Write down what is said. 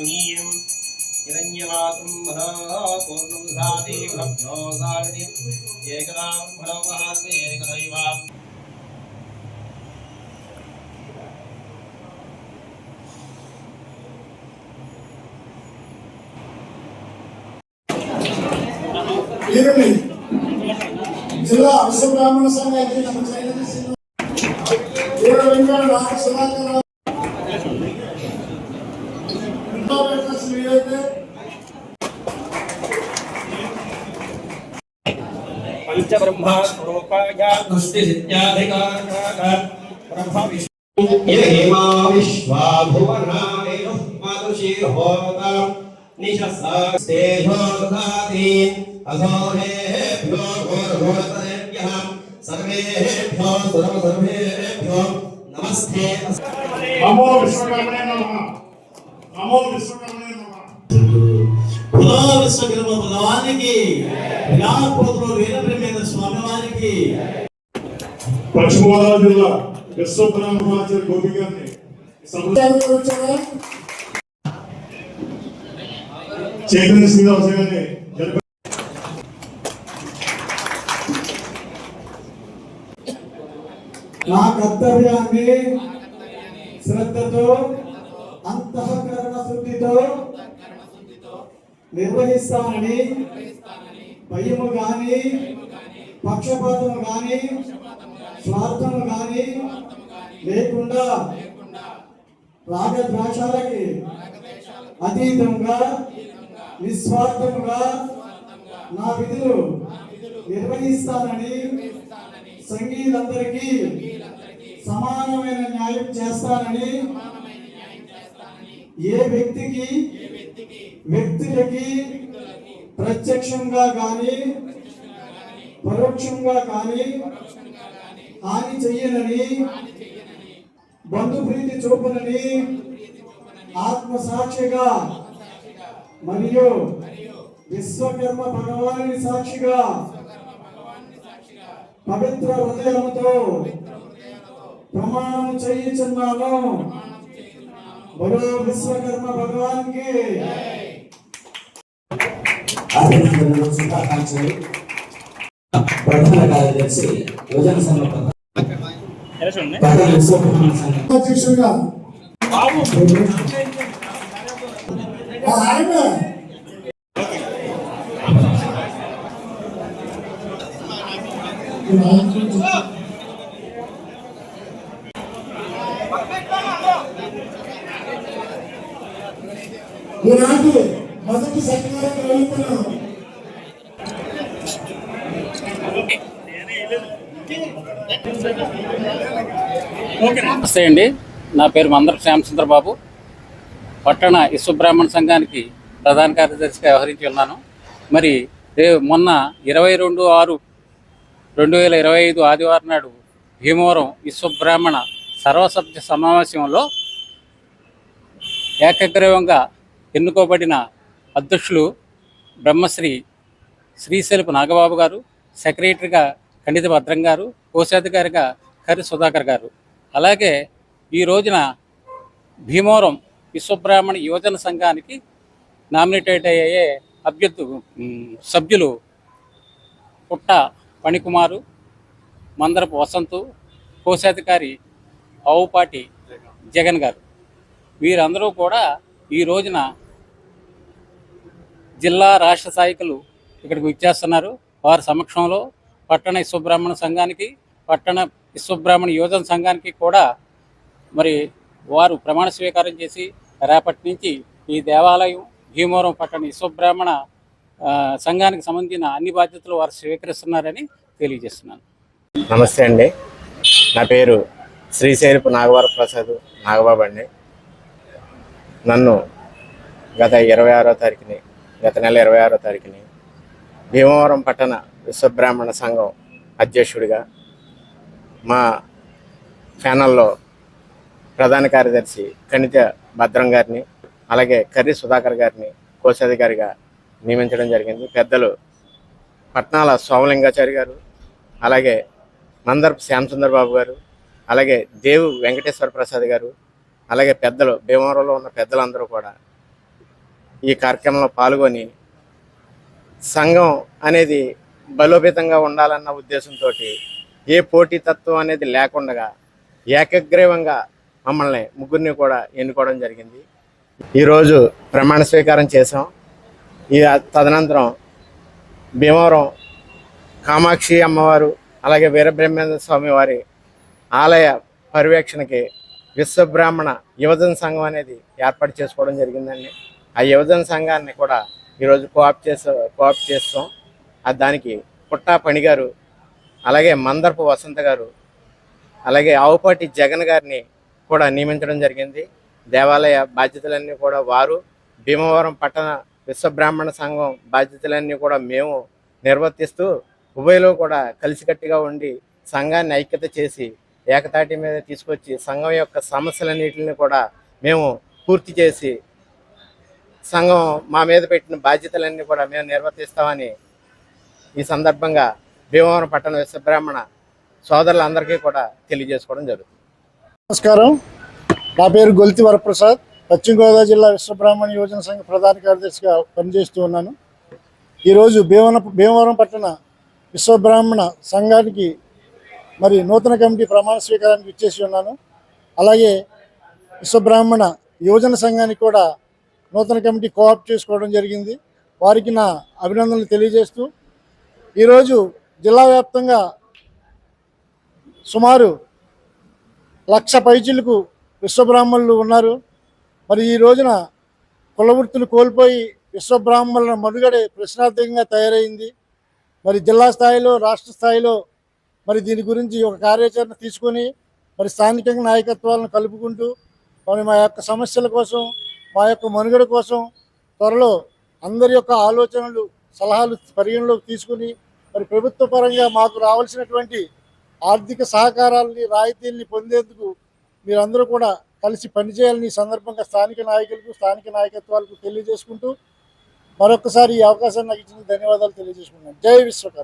पयामीयं हिरण्यमातुं महः पूर्णं दधाति लभ्यो साविधिम् एकदा ब्रह्मणो महात्मे एकदैव వీరుని జిల్లా విశ్వబ్రాహ్మణ సంఘ అధ్యక్షుడు చైతన్య వీర వెంకట రామ సుధాకర్ పంచబ్రహ్మస్వరూపాయ నమస్తే నమో. విశ్వకర్మణే నమ. నమో విశ్వకర్మ విశ్వకర్మ భగవానికి విరాట్పోతులు వీరబ్రహ్మేంద్ర స్వామి వారికి పశ్చిమ గోదావరి జిల్లా విశ్వబ్రాహ్మణాచార్య గోపి గారిని చైతన్య శ్రీనివాస గారిని నా కర్తవ్యాన్ని శ్రద్ధతో అంతఃకరణ శుద్ధితో నిర్వహిస్తానని భయము గాని పక్షపాతము గాని స్వార్థము గాని లేకుండా రాగద్వేషాలకి అతీతంగా నిస్వార్థముగా నా విధులు నిర్వహిస్తానని సంగీతందరికీ సమానమైన న్యాయం చేస్తానని ఏ వ్యక్తికి వ్యక్తులకి ప్రత్యక్షంగా కానీ పరోక్షంగా కానీ హాని చెయ్యనని బంధుప్రీతి చూపనని ఆత్మ సాక్షిగా మరియు విశ్వకర్మ భగవాని సాక్షిగా పవిత్ర హృదయంతో ప్రమాణం చేయించున్నాను బలో విశ్వకర్మ భగవాన్కి అభినందనలు శుభాకాంక్షలు ప్రధాన కార్యదర్శి యువజన సంఘం అధ్యక్షుడిగా ఈనాటి మొదటి సత్కారం వెళ్తున్నాం నమస్తే అండి. నా పేరు మందర శ్యామచంద్ర బాబు పట్టణ విశ్వబ్రాహ్మణ సంఘానికి ప్రధాన కార్యదర్శిగా వ్యవహరించి ఉన్నాను. మరి మొన్న ఇరవై రెండు ఆరు రెండు వేల ఇరవై ఐదు ఆదివారం నాడు భీమవరం విశ్వబ్రాహ్మణ సర్వసభ్య సమావేశంలో ఏకగ్రీవంగా ఎన్నుకోబడిన అధ్యక్షులు బ్రహ్మశ్రీ శ్రీశైలపు నాగబాబు గారు సెక్రటరీగా ఖండిత భద్రం గారు కోశాధికారిగా కరి సుధాకర్ గారు. అలాగే ఈ రోజున భీమవరం విశ్వబ్రాహ్మణ యువజన సంఘానికి నామినేటెడ్ అయ్యే అభ్యర్థు సభ్యులు పుట్ట పణికుమారు మందరపు వసంతు కోశాధికారి ఆవుపాటి జగన్ గారు. వీరందరూ కూడా ఈ రోజున జిల్లా రాష్ట్ర స్థాయికులు ఇక్కడికి విచ్చేస్తున్నారు. వారి సమక్షంలో పట్టణ విశ్వబ్రాహ్మణ సంఘానికి పట్టణ విశ్వబ్రాహ్మణ యువజన సంఘానికి కూడా మరి వారు ప్రమాణ స్వీకారం చేసి రేపటి నుంచి ఈ దేవాలయం భీమవరం పట్టణ విశ్వబ్రాహ్మణ సంఘానికి సంబంధించిన అన్ని బాధ్యతలు వారు స్వీకరిస్తున్నారని తెలియజేస్తున్నాను. నమస్తే అండి. నా పేరు శ్రీశైలపు నాగవర ప్రసాద్ నాగబాబు అండి. నన్ను గత ఇరవై ఆరో తారీఖుని గత నెల ఇరవై ఆరో తారీఖుని భీమవరం పట్టణ విశ్వబ్రాహ్మణ సంఘం అధ్యక్షుడిగా మా ఛానల్లో ప్రధాన కార్యదర్శి కణిత భద్రం గారిని అలాగే కర్రీ సుధాకర్ గారిని కోశాధికారిగా నియమించడం జరిగింది. పెద్దలు పట్నాల సోమలింగాచారి గారు అలాగే మందర్పు శ్యామసుందర్ బాబు గారు అలాగే దేవు వెంకటేశ్వర ప్రసాద్ గారు అలాగే పెద్దలు భీమవరంలో ఉన్న పెద్దలందరూ కూడా ఈ కార్యక్రమంలో పాల్గొని సంఘం అనేది బలోపేతంగా ఉండాలన్న ఉద్దేశంతో ఏ పోటీతత్వం అనేది లేకుండా ఏకగ్రీవంగా మమ్మల్ని ముగ్గురిని కూడా ఎన్నుకోవడం జరిగింది. ఈరోజు ప్రమాణ స్వీకారం చేసాం ఈ తదనంతరం భీమవరం కామాక్షి అమ్మవారు అలాగే వీరబ్రహ్మేంద్ర స్వామి వారి ఆలయ పర్యవేక్షణకి విశ్వబ్రాహ్మణ యువజన సంఘం అనేది ఏర్పాటు చేసుకోవడం జరిగిందండి. ఆ యువజన సంఘాన్ని కూడా ఈరోజు కోఆప్ చేసా కోఆప్ చేస్తాం. దానికి పుట్టా పణి గారు అలాగే మందర్పు వసంత గారు అలాగే ఆవుపాటి జగన్ గారిని కూడా నియమించడం జరిగింది. దేవాలయ బాధ్యతలన్నీ కూడా వారు భీమవరం పట్టణ విశ్వబ్రాహ్మణ సంఘం బాధ్యతలన్నీ కూడా మేము నిర్వర్తిస్తూ ఉభయలో కూడా కలిసికట్టుగా ఉండి సంఘాన్ని ఐక్యత చేసి ఏకతాటి మీద తీసుకొచ్చి సంఘం యొక్క సమస్యలన్నిటిని కూడా మేము పూర్తి చేసి సంఘం మా మీద పెట్టిన బాధ్యతలన్నీ కూడా మేము నిర్వర్తిస్తామని ఈ సందర్భంగా భీమవరం పట్టణ విశ్వబ్రాహ్మణ సోదరులందరికీ కూడా తెలియజేసుకోవడం జరుగుతుంది. నమస్కారం. నా పేరు గొల్తి వరప్రసాద్. పశ్చిమ గోదావరి జిల్లా విశ్వబ్రాహ్మణ యువజన సంఘ ప్రధాన కార్యదర్శిగా పనిచేస్తూ ఉన్నాను. ఈరోజు భీమవరం భీమవరం పట్టణ విశ్వబ్రాహ్మణ సంఘానికి మరి నూతన కమిటీ ప్రమాణ స్వీకారానికి ఇచ్చేసి ఉన్నాను. అలాగే విశ్వబ్రాహ్మణ యువజన సంఘానికి కూడా నూతన కమిటీ కోఆప్ చేసుకోవడం జరిగింది. వారికి నా అభినందనలు తెలియజేస్తూ ఈరోజు జిల్లా వ్యాప్తంగా సుమారు లక్ష పైచిలకు విశ్వబ్రాహ్మణులు ఉన్నారు. మరి ఈ రోజున కులవృత్తులు కోల్పోయి విశ్వబ్రాహ్మణుల మనుగడే ప్రశ్నార్థకంగా తయారైంది. మరి జిల్లా స్థాయిలో రాష్ట్ర స్థాయిలో మరి దీని గురించి ఒక కార్యాచరణ తీసుకొని మరి స్థానికంగా నాయకత్వాలను కలుపుకుంటూ మరి మా యొక్క సమస్యల కోసం మా యొక్క మనుగడ కోసం త్వరలో అందరి యొక్క ఆలోచనలు సలహాలు పరిగణలోకి తీసుకుని మరి ప్రభుత్వ పరంగా మాకు రావాల్సినటువంటి ఆర్థిక సహకారాలని రాయితీల్ని పొందేందుకు మీరందరూ కూడా కలిసి పనిచేయాలని ఈ సందర్భంగా స్థానిక నాయకులకు స్థానిక నాయకత్వాలకు తెలియజేసుకుంటూ మరొకసారి ఈ అవకాశాన్ని నాకు ఇచ్చిన ధన్యవాదాలు తెలియజేసుకున్నాను జై విశ్వకర్